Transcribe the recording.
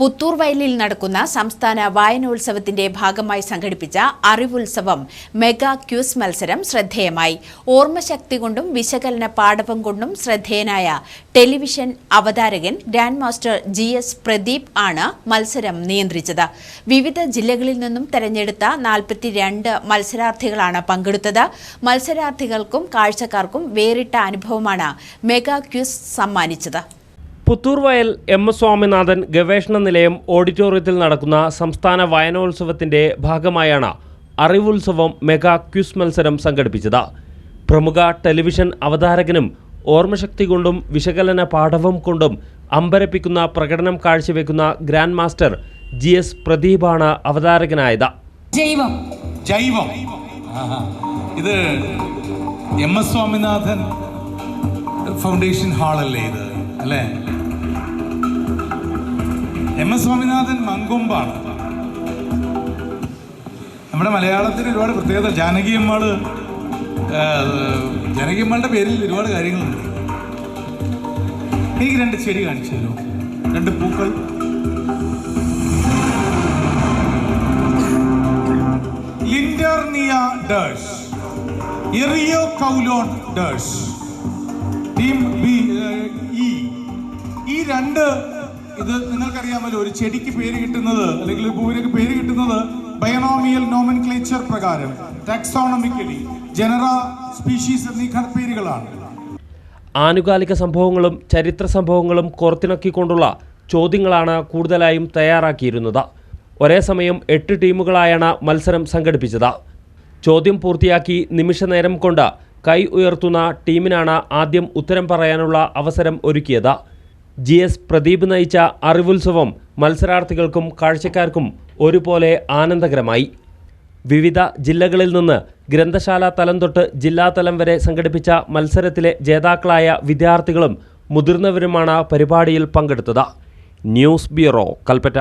പുത്തൂർ വയലിൽ നടക്കുന്ന സംസ്ഥാന വായനോത്സവത്തിന്റെ ഭാഗമായി സംഘടിപ്പിച്ച അറിവുത്സവം മെഗാ ക്യൂസ് മത്സരം ശ്രദ്ധേയമായി. ഓർമ്മശക്തി കൊണ്ടും വിശകലന പാഠവം കൊണ്ടും ശ്രദ്ധേയനായ ടെലിവിഷൻ അവതാരകൻ grand master G S Pradeep ആണ് മത്സരം നിയന്ത്രിച്ചത്. വിവിധ ജില്ലകളിൽ നിന്നും തെരഞ്ഞെടുത്ത നാൽപ്പത്തിരണ്ട് മത്സരാർത്ഥികളാണ് പങ്കെടുത്തത്. മത്സരാർത്ഥികൾക്കും കാഴ്ചക്കാർക്കും വേറിട്ട അനുഭവമാണ് മെഗാ ക്യൂസ് സമ്മാനിച്ചത്. പുത്തൂർ വയൽ എം എസ് സ്വാമിനാഥൻ ഗവേഷണ നിലയം ഓഡിറ്റോറിയത്തിൽ നടക്കുന്ന സംസ്ഥാന വായനോത്സവത്തിന്റെ ഭാഗമായാണ് അറിവുത്സവം മെഗാ ക്യൂസ് മത്സരം സംഘടിപ്പിച്ചത്. പ്രമുഖ ടെലിവിഷൻ അവതാരകനും ഓർമ്മശക്തി കൊണ്ടും വിശകലന പാഠവും കൊണ്ടും അമ്പരപ്പിക്കുന്ന പ്രകടനം കാഴ്ചവെക്കുന്ന ഗ്രാൻഡ് മാസ്റ്റർ ജി എസ് പ്രദീപാണ് അവതാരകനായത്. ജൈവം. ജൈവം. ഇത് എം എസ് സ്വാമിനാഥൻ ഫൗണ്ടേഷൻ ഹാളല്ലേ ഇത്? അല്ലേ? എം എസ് സ്വാമിനാഥൻ മങ്കൊമ്പാണ്. നമ്മുടെ മലയാളത്തിൽ ഒരുപാട് പ്രത്യേകത ജാനകിയമ്മാൾ ജാനകിയമ്മാളുടെ പേരിൽ ഒരുപാട് കാര്യങ്ങളുണ്ട്. എനിക്ക് രണ്ട് ചെടി കാണിച്ചു തരുമോ? രണ്ട് പൂക്കൾ. ലിൻഡർനിയ ഡേഴ്സ്. എറിയോ കൗലോൺ ഡേഴ്സ്. ടീം ബി ഈ രണ്ട് ഇത് നിങ്ങൾക്കറിയാമല്ലോ ഒരു ചെടിക്ക് പേര് കിട്ടുന്നത് അല്ലെങ്കിൽ പൂവിനൊക്കെ പേര് കിട്ടുന്നത് ബയനോമിയൽ നോമൻക്ലേച്ചർ പ്രകാരം ടാക്സോണമിക്കലി ജനറ സ്പീഷീസ് എന്നീ പേരുകളാണ് ആനുകാലിക സംഭവങ്ങളും ചരിത്ര സംഭവങ്ങളും കോർത്തിണക്കിക്കൊണ്ടുള്ള ചോദ്യങ്ങളാണ് കൂടുതലായും തയ്യാറാക്കിയിരുന്നത്. ഒരേ സമയം എട്ട് ടീമുകളായാണ് മത്സരം സംഘടിപ്പിച്ചത്. ചോദ്യം പൂർത്തിയാക്കി നിമിഷനേരം കൊണ്ട് കൈ ഉയർത്തുന്ന ടീമിനാണ് ആദ്യം ഉത്തരം പറയാനുള്ള അവസരം ഒരുക്കിയത്. ജി എസ് പ്രദീപ് നയിച്ച അറിവുത്സവം മത്സരാർത്ഥികൾക്കും കാഴ്ചക്കാർക്കും ഒരുപോലെ ആനന്ദകരമായി. വിവിധ ജില്ലകളിൽ നിന്ന് ഗ്രന്ഥശാല തലം തൊട്ട് ജില്ലാ തലം വരെ സംഘടിപ്പിച്ച മത്സരത്തിലെ ജേതാക്കളായ വിദ്യാർത്ഥികളും മുതിർന്നവരുമാണ് പരിപാടിയിൽ പങ്കെടുത്തത്. News bureau Kalpetta.